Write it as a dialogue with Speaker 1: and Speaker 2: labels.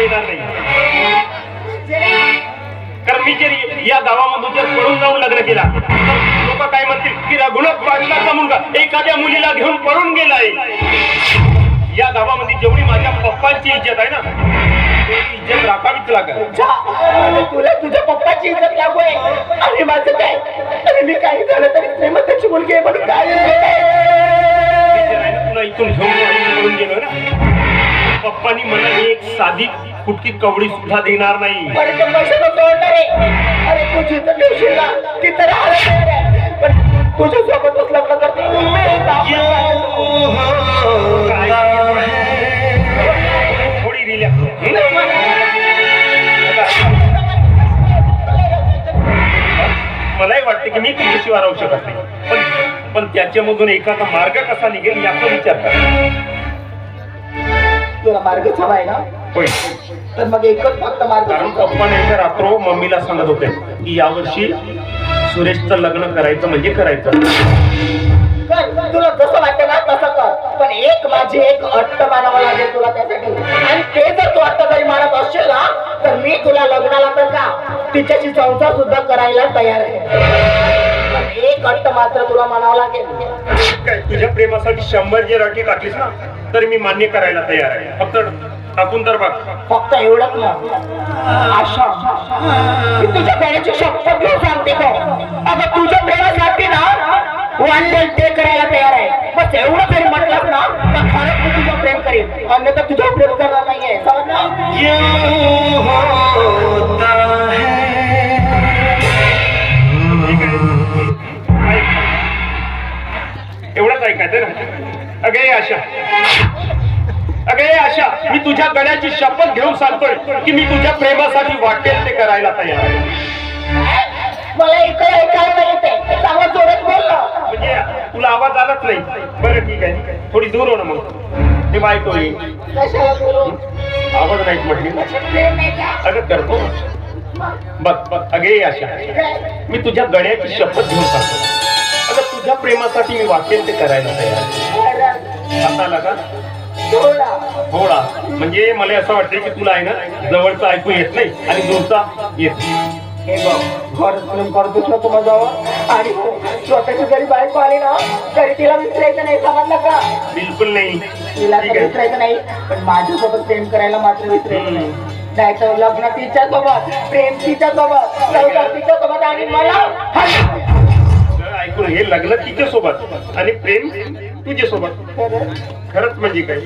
Speaker 1: येणार नाही. कारण मी जर या गावामधून जर पळून जाऊन लग्न केला लोक काय म्हणतील की रघुनाथ पाटलाचा मुलगा एखाद्या मुलीला घेऊन पळून गेलाय. या गावामध्ये जेवढी माझ्या पप्पांची इज्जत आहे ना इज्जत राखावीच लागल.
Speaker 2: तुला तुझ्या पप्पाची इज्जत लागू आहे आणि माझं काय? अरे मी काही झालं तरी श्रीमंताची मुलगी आहे म्हणून काय
Speaker 1: तुला इथून घेऊन पळून गेलो ना. पप्पानी मला एक साधी फुटकी कवडी सुद्धा देणार नाही.
Speaker 2: अरे ते पैसे तो सोडणार आहे. अरे तू जिथं ठेवशील ना. तिथं राहायला तयार आहे. पण तुझ्या सोबतच लग्न करते मी
Speaker 1: थोडी रिलॅक्स मलाही वाटते की मी तुझ्याशिवाय राहू शकत नाही. पण पण त्याच्यामधून एखादा मार्ग कसा निघेल याचा विचार करा.
Speaker 2: तुला मार्गच हवाय ना?
Speaker 1: होय.
Speaker 2: तर मग एकच फक्त मार्ग
Speaker 1: कारण पप्पा नाही रात्रो मम्मीला सांगत होते की यावर्षी सुरेशचं लग्न करायचं म्हणजे करायचं.
Speaker 2: कर तुला जसं वाटतं ना तसं कर. पण एक माझी एक अट्ट मानावं लागेल तुला त्यासाठी. आणि ते जर तू अट्ट जरी मानत असशील ना तर मी तुला लग्नाला तर का? तिच्याशी संसार सुद्धा करायला तयार आहे. एक अट्ट मात्र तुला मानावं लागेल.
Speaker 1: काय तुझ्या प्रेमासाठी शंभर जे राठी टाकलीस ना तर मी मान्य करायला तयार आहे. फक्त टाकून तर बघ.
Speaker 2: फक्त एवढंच ना. आशा. मी तुझ्या प्रेमाची शपथ घेऊन सांगते अगं तुझ्या प्रेमासाठी ना वाटेल ते करायला तयार आहे. बस एवढं तरी म्हटलं ना तर खरंच मी तुझं प्रेम करेन. अन्यथा तुझं प्रेम करणार नाहीये. समजलं?
Speaker 1: एवढंच ऐकायचं ना? अगे आशा. अगे आशा मी तुझ्या गळ्याची शपथ घेऊन सांगतोय की मी तुझ्या प्रेमासाठी वाटेल ते करायला तयार आहे.
Speaker 2: मला
Speaker 1: म्हणजे तुला आवाज आलाच नाही. बरं ठीक आहे. थोडी दूर हो ना मग. ते बायको
Speaker 2: बोलू
Speaker 1: आवाज नाही म्हटली अगं करतो. बघ बघ अगे आशा मी तुझ्या गळ्याची शपथ घेऊन सांगतो अगं तुझ्या प्रेमासाठी मी वाटेल ते करायला तयार आता
Speaker 2: थोडा.
Speaker 1: म्हणजे मला असं वाटतं की तुला आहे ना जवळचं ऐकू येत नाही आणि दूरचा येत
Speaker 2: हे बघ खरंच प्रेम करतोस ना तुम्हा जवळ आणि स्वतःची जरी बायको आली ना तरी तिला विसरायचं नाही समजलं का?
Speaker 1: बिलकुल नाही.
Speaker 2: तिला विसरायचं नाही पण माझ्यासोबत प्रेम करायला मात्र विसरायचं नाही. नाही तर लग्न तिच्या सोबत प्रेम तिच्या सोबत संसार तिच्या सोबत आणि मला
Speaker 1: ऐकून हे लग्न तिच्या सोबत आणि प्रेम तुझ्या सोबत.
Speaker 2: खरंच
Speaker 1: खरंच म्हणजे काय?